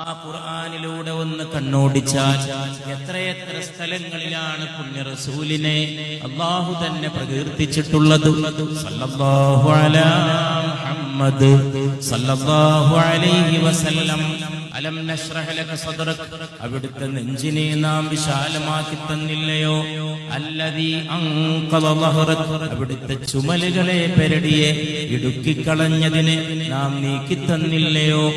ആ ഖുർആാനിലൂടെ ഒന്ന് കണ്ണോടിച്ചാൽ എത്രയെത്ര സ്ഥലങ്ങളിലാണ് പുണ്യ റസൂലിനെ അള്ളാഹു തന്നെ പ്രകീർത്തിച്ചിട്ടുള്ളത്? സല്ലല്ലാഹു അലാ മുഹമ്മദ് സല്ലല്ലാഹു അലൈഹി വസല്ലം. അലം നശ്റഹ ലക സദ്റക്. അവിടുത്തെ നെഞ്ചിനെ നാം വിശാലമാക്കി തന്നില്ലയോ? ളഹ്റക് അവിടുത്തെ ചുമലുകളെ പെരടിയെ ഇടുക്കിക്കളഞ്ഞതിനെ നാം നീക്കി തന്നില്ലയോ?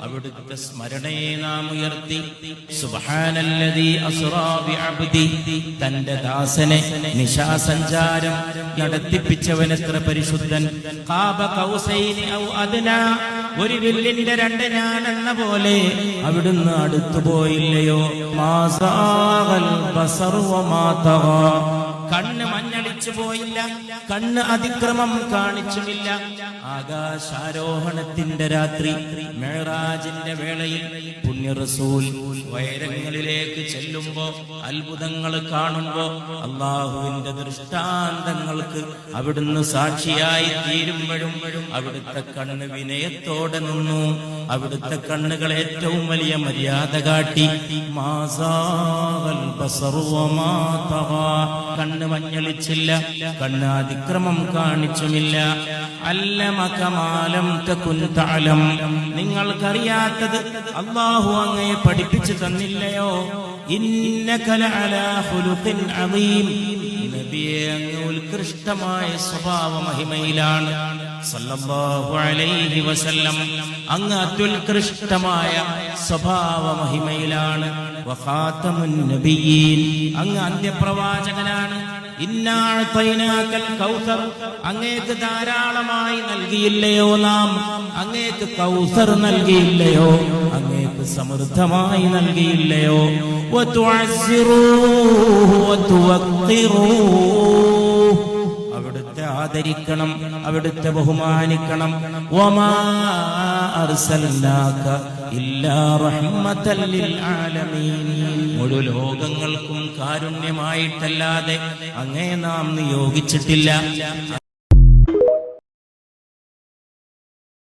അവിടുത്തെ സ്മരണയെ നാം ഉയർത്തി. തന്റെ ദാസനെ നിശാസഞ്ചാരം നടത്തിപ്പിച്ചവൻ എത്ര പരിശുദ്ധൻ. ഖാബ കൗസൈനി ഔ അദ്നാ. ഒരു വില്ലിന്റെ രണ്ട് ഞാൻ എന്ന പോലെ അവിടുന്ന് അടുത്തു പോയില്ലയോ. കണ്ണ് മഞ്ഞടിച്ചു പോയില്ല കണ്ണ് അതിക്രമം കാണിച്ചുമില്ല ആകാശാരോഹണത്തിന്റെ രാത്രി മേറാജിന്റെ വേളയിൽ റസൂൽ വൈരങ്ങളിലേക്ക് ചെല്ലുമ്പോ അത്ഭുതങ്ങൾ കാണുമ്പോ അള്ളാഹുവിന്റെ ദൃഷ്ടാന്തങ്ങൾക്ക് അവിടുന്ന് സാക്ഷിയായി തീരുമ്പോഴും അവിടുത്തെ കണ്ണ് വിനയത്തോടെ നിന്നു. അവിടുത്തെ കണ്ണുകൾ ഏറ്റവും വലിയ മര്യാദ കാട്ടി. കണ്ണ് മഞ്ഞളിച്ചില്ല കണ്ണ് അതിക്രമം കാണിച്ചുമില്ല. അല്ലമകമാലം തകുൻ തഅലം. നിങ്ങൾക്കറിയാത്തത് അള്ളാഹു അങ്ങയെ പഠിപ്പിച്ചു തന്നില്ലയോ? നബിയെ ഉത്കൃഷ്ടമായ സ്വഭാവ മഹിമയിലാണ്. വസല്ലം അങ്ങ് അത്യുത്കൃഷ്ടമായ സ്വഭാവ മഹിമയിലാണ്. അങ്ങ് അന്ത്യപ്രവാചകനാണ്. അങ്ങേക്ക് ധാരാളമായി നൽകിയില്ലയോ നാം? അങ്ങേക്ക് കൗസർ നൽകിയില്ലയോ? അങ്ങേക്ക് സമൃദ്ധമായി നൽകിയില്ലയോ? അവിടുത്തെ ആദരിക്കണം അവിടുത്തെ ബഹുമാനിക്കണം. മുഴു ലോകങ്ങൾക്കും കാരുണ്യമായിട്ടല്ലാതെ അങ്ങേ നാം നിയോഗിച്ചിട്ടില്ല.